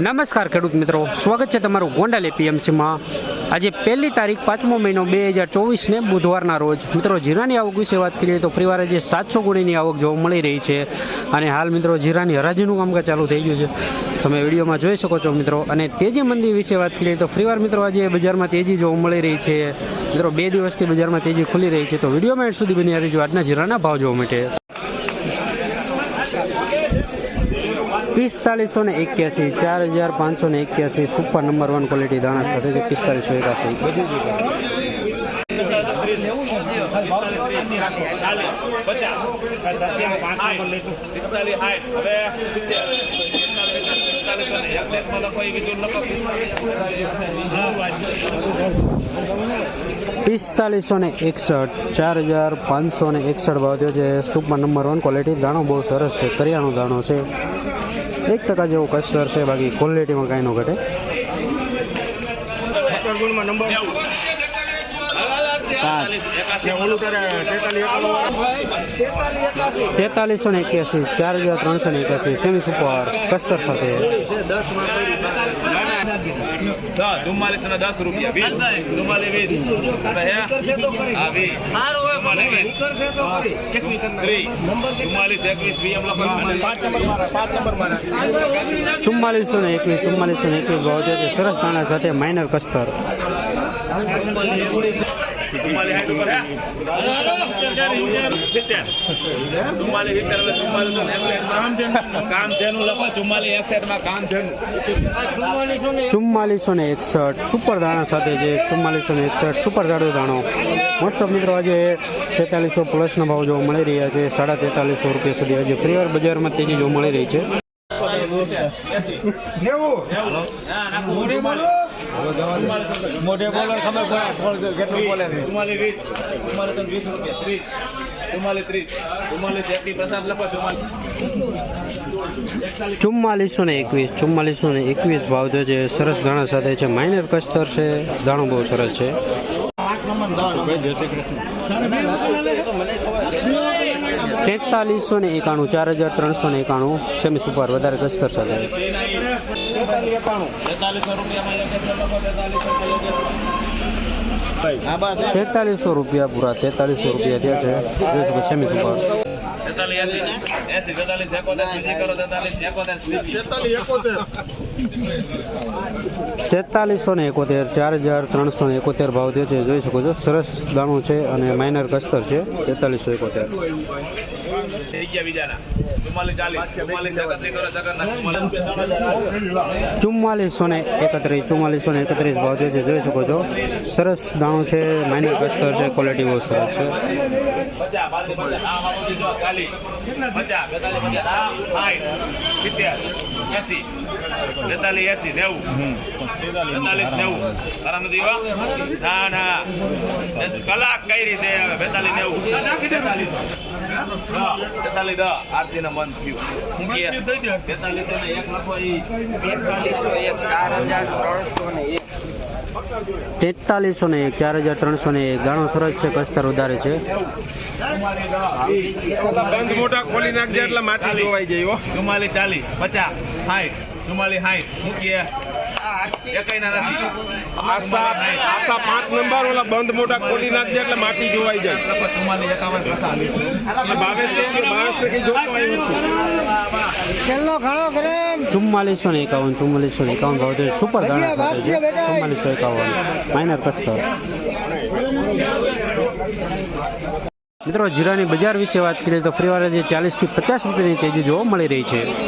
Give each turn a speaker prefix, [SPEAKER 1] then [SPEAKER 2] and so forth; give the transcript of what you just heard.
[SPEAKER 1] નમસ્કાર ખેડૂત મિત્રો. સ્વાગત છે તમારું ગોંડલ એપીએમસીમાં આજે પહેલી તારીખ પાંચમો મહિનો બે હજાર ચોવીસને બુધવારના રોજ. મિત્રો, જીરાની આવક વિશે વાત કરીએ તો ફરીવાર જે સાતસો ગુણીની આવક જોવા મળી રહી છે અને હાલ મિત્રો જીરાની હરાજીનું કામકાજ ચાલુ થઈ ગયું છે. તમે વિડીયોમાં જોઈ શકો છો મિત્રો. અને તેજી મંદી વિશે વાત કરીએ તો ફરીવાર મિત્રો આજે બજારમાં તેજી જોવા મળી રહી છે. મિત્રો, બે દિવસથી બજારમાં તેજી ખુલી રહી છે. તો વિડીયોમાં એડ સુધી બની રહીજો આજના જીરાના ભાવ જોવા માટે. પિસ્તાલીસો ને એક્યાસી, ચાર હજાર પાંચસો ને એક્યાસી, સુપર નંબર વન ક્વોલિટી દાણા સાથે છે પિસ્તાલીસો એકાસી. પિસ્તાલીસો ને એકસઠ, ચાર હજાર પાંચસો ને એકસઠ ભાવ થયો છે સુપર નંબર વન ક્વોલિટી દાણો બહુ સરસ છે કરિયાણો દાણો છે. એક ટકા જેવો કસ્તર છે, બાકી ક્વોલિટીમાં કાંઈ ન ઘટે. તેતાલીસો ને એક્યાસી, ચાર હજાર ત્રણસો ને એક્યાસી, સેમી સુપર કસ્તર સાથે.
[SPEAKER 2] ચુમ્માલીસ અને દસ રૂપિયા વીસ. ચુમ્માલીસ વીસ. ચુમ્માલીસ
[SPEAKER 1] ચુમ્માલીસો ને એકવીસ ચુમ્માલીસો ને એકવીસ સરસ નાણા સાથે માઇનર કસ્તર
[SPEAKER 2] ચુમ્માલીસ ને એકસઠ.
[SPEAKER 1] સુપર દાણા સાથે છે ચુમ્માલીસો ને એકસઠ સુપર જાડો દાણો મોસ્ટ ઓફ મિત્રો આજે તેતાલીસો પ્લસના ભાવ જોવા મળી રહ્યા છે. સાડા તેતાલીસો રૂપિયા સુધી આજે ફ્રીવર બજારમાં તેજી જોવા મળી રહી છે.
[SPEAKER 2] મોઢે બોલો ખબર કેટલું બોલે ચુમ્માલીસ
[SPEAKER 1] ને એકવીસ, ચુમ્માલીસો ને એકવીસ ભાવ થયો છે સરસ દાણા સાથે છે. માઇનર કસ્તર છે. દાણો બહુ સરસ છે. તેતાલીસો ને એકાણું, ચાર હજાર ત્રણસો ને એકાણું સેમી સુપર, વધારે કસ્તર સાથે
[SPEAKER 2] તેતાલીસો રૂપિયા
[SPEAKER 1] તેતાલીસો રૂપિયા પૂરા તેતાલીસો રૂપિયા ત્યાં છે. જોઈ શકો સેમી સુપર
[SPEAKER 2] તેતાલીસ
[SPEAKER 1] ને એકોતેર ચાર હજાર ત્રણસો ને એકોતેર ભાવ થયો છે. જોઈ શકો છો સરસ દાણું છે અને માઇનર કસ્તર છે તેતાલીસો એકોતેર.
[SPEAKER 2] ચુમ્માલીસો
[SPEAKER 1] ને એકત્રીસ ચુમ્માલીસો ને એકત્રીસ ભાવ થયો છે. જોઈ શકો છો સરસ દાણું છે માઇનર કસ્તર છે ક્વોલિટી બહુ સરસ છે
[SPEAKER 2] કલાક કઈ રીતે બેતાલીસ નેવું તેતાલીસ દસ આરતી ને બંધ થયું કે એક લખો
[SPEAKER 3] એકતાલીસો એક ચાર હજાર
[SPEAKER 1] તેતાલીસો ને એક ચાર હજાર ત્રણસો ને એક ગાણો સરસ છે કસ્તર વધારે છે
[SPEAKER 4] બંધ મોટા ખોલી નાખજે એટલે માટી જોવાઈ જાય હો
[SPEAKER 2] ચુમ્માલીસ ચાલી પચાસ સાઠ ચુમ્માલીસ સાઠ મૂકીએ
[SPEAKER 4] બંધ મોટા ખોલી નાખજે એટલે માટી જોવાઈ જાય ટકે બાવીસ ટકે જોતો આવ્યું
[SPEAKER 1] ચુમ્માલીસો ને એકાવન ચુમ્માલીસો ને એકાવન ભાવ સુપર દાણા ચુમ્માલીસો એકાવન. માઇનર કસ્તર. મિત્રો જીરાની બજાર વિશે વાત કરીએ તો ફરીવાર ચાલીસ ચાલીસથી પચાસ રૂપિયાની તેજી જોવા મળી રહી છે.